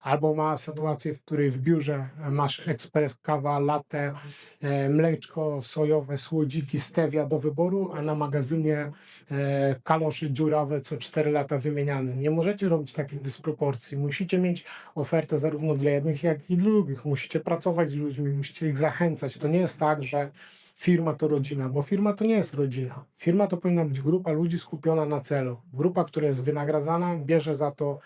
albo ma sytuację, w której w biurze masz ekspres, kawa, latte, e, mleczko sojowe, słodziki, stevia do wyboru, a na magazynie e, kaloszy dziurawe co 4 lata wymieniane. Nie możecie robić takich dysproporcji. Musicie mieć ofertę zarówno dla jednych, jak i drugich. Musicie pracować z ludźmi, musicie ich zachęcać. To nie jest tak, że firma to rodzina, bo firma to nie jest rodzina. Firma to powinna być grupa ludzi skupiona na celu. Grupa, która jest wynagradzana, bierze za to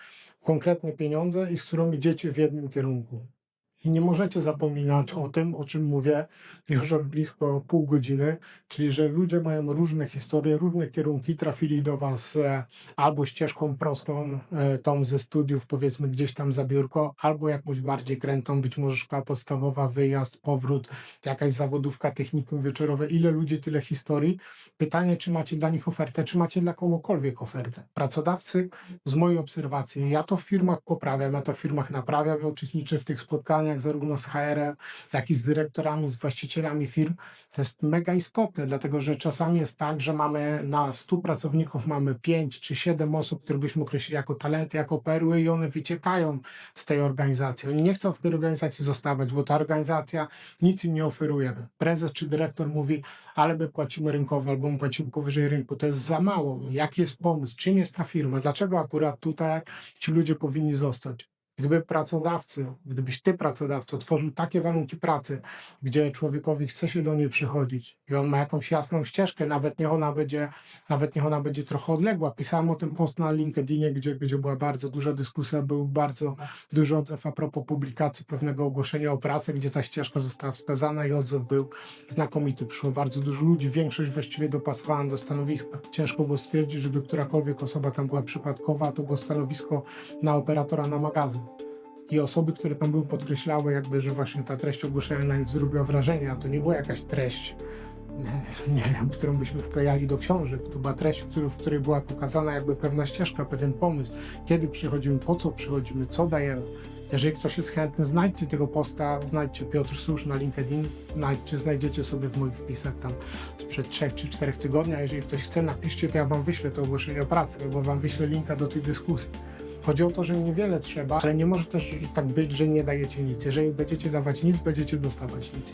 konkretne pieniądze i z którą idziecie w jednym kierunku. I nie możecie zapominać o tym, o czym mówię już od blisko pół godziny, czyli że ludzie mają różne historie, różne kierunki, trafili do Was e, albo ścieżką prostą, e, tą ze studiów, powiedzmy gdzieś tam za biurko, albo jakąś bardziej krętą, być może szkoła podstawowa, wyjazd, powrót, jakaś zawodówka, technikum wieczorowe. Ile ludzi, tyle historii. Pytanie, czy macie dla nich ofertę, czy macie dla kogokolwiek ofertę. Pracodawcy, z mojej obserwacji, ja to w firmach poprawiam, ja to w firmach naprawiam, ja uczestniczę w tych spotkaniach zarówno z HR-em, jak i z dyrektorami, z właścicielami firm. To jest mega istotne, dlatego że czasami jest tak, że mamy na 100 pracowników mamy 5 czy 7 osób, które byśmy określili jako talenty, jako perły i one wyciekają z tej organizacji. Oni nie chcą w tej organizacji zostawać, bo ta organizacja nic im nie oferuje. Prezes czy dyrektor mówi, ale my płacimy rynkowo albo my płacimy powyżej rynku. To jest za mało. Jaki jest pomysł? Czym jest ta firma? Dlaczego akurat tutaj ci ludzie powinni zostać? Gdyby pracodawcy, gdybyś ty pracodawco tworzył takie warunki pracy, gdzie człowiekowi chce się do niej przychodzić i on ma jakąś jasną ścieżkę, nawet niech ona będzie, nawet niech ona będzie trochę odległa. Pisałem o tym post na LinkedInie, gdzie, gdzie była bardzo duża dyskusja, był bardzo duży odzew a propos publikacji pewnego ogłoszenia o pracę, gdzie ta ścieżka została wskazana i odzew był znakomity. Przyszło bardzo dużo ludzi, większość właściwie dopasowana do stanowiska. Ciężko było stwierdzić, żeby którakolwiek osoba tam była przypadkowa, to było stanowisko na operatora na magazyn. I osoby, które tam były, podkreślały, jakby, że właśnie ta treść ogłoszenia na nich zrobiła wrażenie, a to nie była jakaś treść, nie wiem, którą byśmy wklejali do książek. To była treść, w której, była pokazana jakby pewna ścieżka, pewien pomysł, kiedy przychodzimy, po co przychodzimy, co dajemy. Jeżeli ktoś jest chętny, znajdźcie tego posta, znajdźcie Piotr Susz na LinkedIn, znajdźcie, znajdziecie sobie w moich wpisach tam sprzed 3 czy 4 tygodni, a jeżeli ktoś chce, napiszcie, to ja wam wyślę to ogłoszenie o pracy, albo wam wyślę linka do tej dyskusji. Chodzi o to, że niewiele trzeba, ale nie może też tak być, że nie dajecie nic. Jeżeli będziecie dawać nic, będziecie dostawać nic.